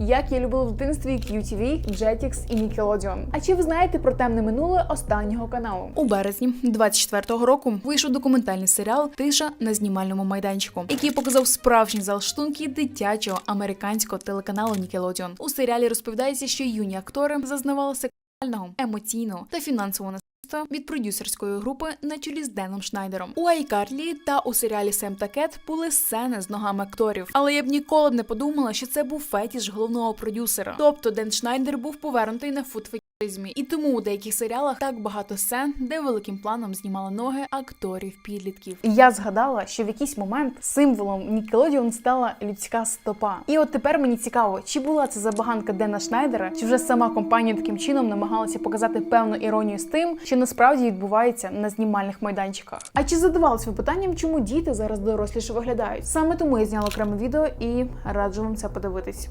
Як я любила в дитинстві QTV, Jetix і Nickelodeon. А чи ви знаєте про темне минуле останнього каналу? У березні 24-го року вийшов документальний серіал Тиша на знімальному майданчику, який показав справжні залаштунки дитячого американського телеканалу Nickelodeon. У серіалі розповідається, що юні актори зазнавали сексуального, емоційного та фінансового насильства від продюсерської групи на чолі з Деном Шнайдером. У Айкарлі та у серіалі Сем та Кет були сцени з ногами акторів, але я б ніколи б не подумала, що це був фетіш головного продюсера. Тобто Ден Шнайдер був повернутий на фут фетішизмі. І тому у деяких серіалах так багато сцен, де великим планом знімали ноги акторів підлітків. Я згадала, що в якийсь момент символом Nickelodeon стала людська стопа. І от тепер мені цікаво, чи була це забаганка Дена Шнайдера, чи вже сама компанія таким чином намагалася показати певну іронію з тим, що насправді відбувається на знімальних майданчиках. А чи задавалися ви питанням, чому діти зараз доросліше виглядають? Саме тому я зняла окреме відео і раджу вам це подивитись.